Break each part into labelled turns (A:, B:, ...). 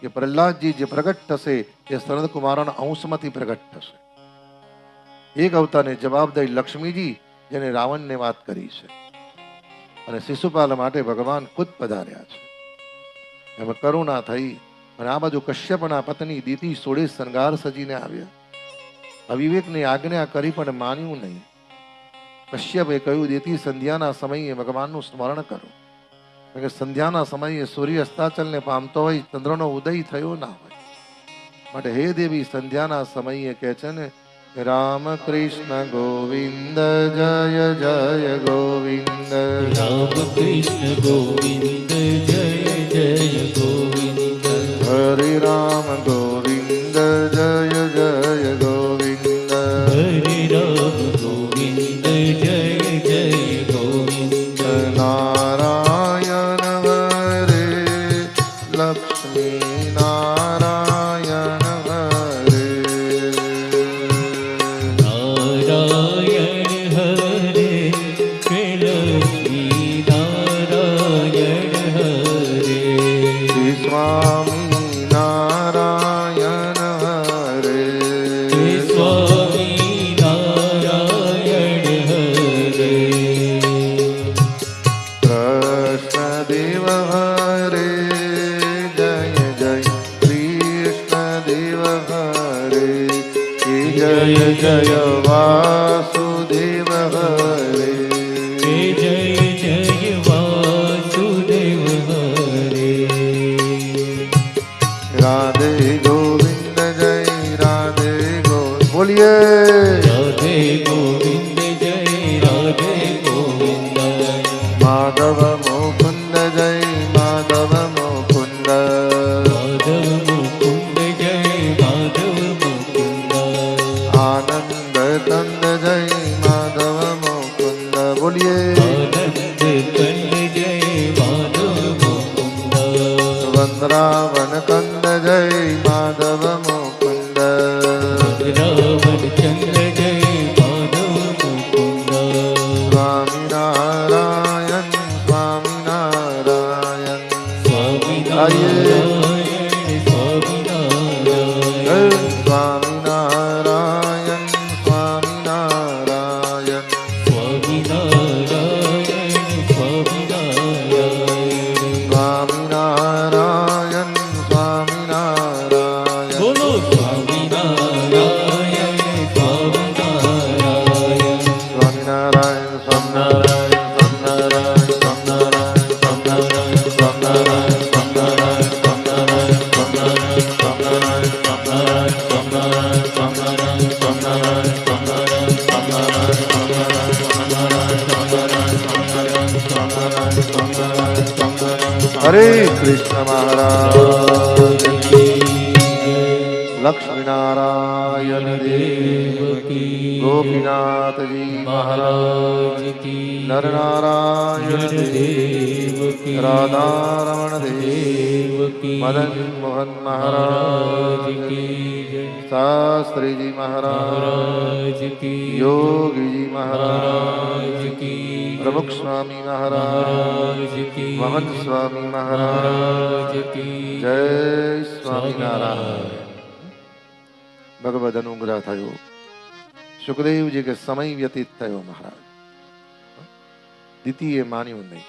A: કે પ્રહલાદજી જે પ્રગટ થશે એ સનદ કુમારના અંશમાંથી પ્રગટ થશે. એક અવતારને જવાબદારી લક્ષ્મીજી, જેને રાવણને વાત કરી છે. અને શિશુપાલ માટે ભગવાન ખુદ પધાર્યા છે. એમાં કરુણા થઈ, અને આ બાજુ કશ્યપના પત્ની દીતિ સોળે શણગાર સજીને આવ્યા. અવિવેકની આજ્ઞા કરી પણ માન્યું નહીં. કશ્યપે કહ્યું, દેતી સંધ્યાના સમયે ભગવાનનું સ્મરણ કરો. કે સંધ્યાના સમયે સૂર્ય અસ્તાચલને પામતો હોય ચંદ્રનો ઉદય થયો ના હોય. માટે હે દેવી સંધ્યાના સમયે કહે છે ને રામ કૃષ્ણ ગોવિંદ જય જય ગોવિંદ.
B: રામ કૃષ્ણ ગોવિંદ જય જય ગોવિંદ.
A: હરે રામ. દેવ હરે જય જય વાસુદેવ હરે
B: જય જય વાસુદેવ હરે
A: રાધે ગોવિંદ જય રાધે ગોવિંદ બોલીએ
B: રાધે ગોવિંદ જય રાધે ગોવિંદ
A: માધવ નંદ જય માધવ મુકુંદ બોલીએ.
B: વનરાવન કંદ જય માધવ મુકુંદ. રાવણ ચંદ્ર જય માધવ મુકુંદ
A: સ્વામી નારાયણ સ્વામી હરે કૃષ્ણ મહારાજ. લક્ષ્મીનારાયણ દેવ ગોપીનાથજી મહારાજ નરનારાયણ દેવ રાધારમણ દેવ મદન મોહન મહારાજ શાસ્ત્રીજી મહારાજ યોગીજી મહારાજ પ્રમુખ સ્વામી મહારાજ મહંત સ્વામી મહારાજ જય સ્વામિનારાયણ ભગવદ અનુગ્રહ થયો સુખદેવજી કે સમય વ્યતીત થયો મહારાજ દીતીએ માન્યું નહીં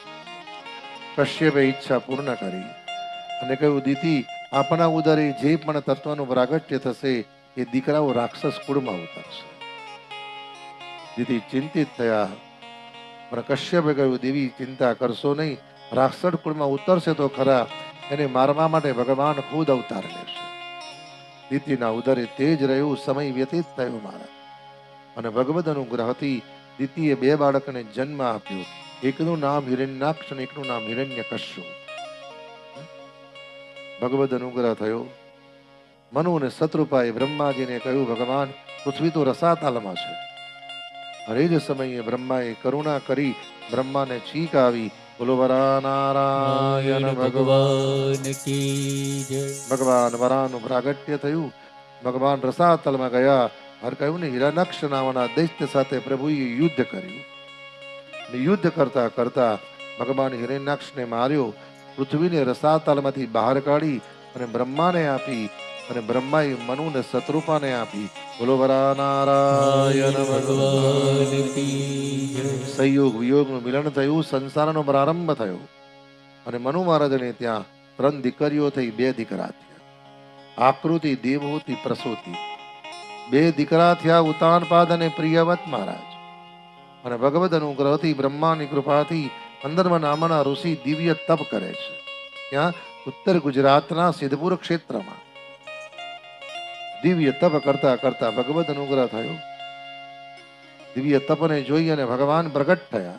A: કશ્યપે ઈચ્છા પૂર્ણ કરી અને કહ્યું દીતી આપણા ઉદરે જે પણ તત્વનું પ્રાગટ્ય થશે એ દીકરાઓ રાક્ષસ કુળમાં ઉતરશે દીદી ચિંતિત થયા પણ કહ્યું, દેવી, ચિંતા કરશો નહીં. રાક્ષસ કુળમાં ઉતરશે તો ખરા. એને મારવા માટે ભગવાન ખુદ અવતાર લેશે. દીતિના ઉદરે તેજ રહ્યું, સમય વ્યતીત થયો મારા. અને ભગવદ અનુગ્રહથી દીતીએ બે બાળકને જન્મ આપ્યો. એકનું નામ હિરણ્યાક્ષ અને એકનું નામ હિરણ્યકશ્યુ ભગવદ અનુગ્રહ થયો. મનુ અને શત્રુપાએ બ્રહ્માજીને કહ્યું, ભગવાન, પૃથ્વી તો રસાતાલમાં છે. અને જ સમયે બ્રહ્માએ કરુણા કરી બ્રહ્માને છીક આવી બોલો ભગવાન વરાનું પ્રાગટ્ય થયું. ભગવાન રસાતલમાં ગયા. હર કહ્યું ને હિરાનક્ષ નામના દૈત્ય સાથે પ્રભુએ યુદ્ધ કર્યું. યુદ્ધ કરતા કરતા ભગવાન હિરણ્યાક્ષને માર્યો. પૃથ્વીને રસાતલમાંથી બહાર કાઢી અને બ્રહ્માને આપી. અને બ્રહ્માએ મનુને શત્રુપાને આપી. બોલો વરા નારાયણ ભગવાન
B: ભગવાન કી
A: સંયોગ વિયોગનું મિલન થયું, સંસારનો પ્રારંભ થયો. અને મનુ મહારાજને ત્યાં ત્રણ દીકરીઓ થઈ, બે દીકરા થયા. આકૃતિ, દેવહૂતિ, પ્રસૂતિ. બે દીકરા થયા ઉતાનપાદ અને પ્રિયવત મહારાજ. અને ભગવદ અનુગ્રહથી, બ્રહ્માની કૃપાથી પંદરમા નામના ઋષિ દિવ્ય તપ કરે છે. ત્યાં ઉત્તર ગુજરાતના સિદ્ધપુર ક્ષેત્રમાં. દિવ્ય તપ કરતા કરતા ભગવદ અનુગ્રહ થયો. દિવ્ય તપને જોઈ અને ભગવાન પ્રગટ થયા.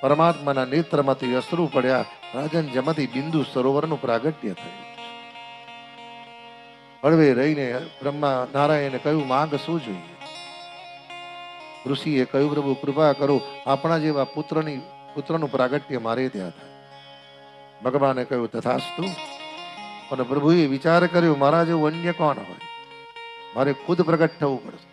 A: પરમાત્માના નેત્રમાંથી અશ્રુ પડ્યા. રાજન જમતી બિંદુ સરોવરનું પ્રાગટ્ય થયું. હળવે રહીને બ્રહ્મા નારાયણે કહ્યું, માંગ શું જોઈએ? ઋષિએ કહ્યું, પ્રભુ, કૃપા કરો. આપણા જેવા પુત્રની, પુત્રનું પ્રાગટ્ય મારે ત્યાં થાય. ભગવાને કહ્યું, તથાસ્તુ. અને પ્રભુએ વિચાર કર્યો, મારા જેવું અન્ય કોણ હોય? મારે ખુદ પ્રગટ થવું પડશે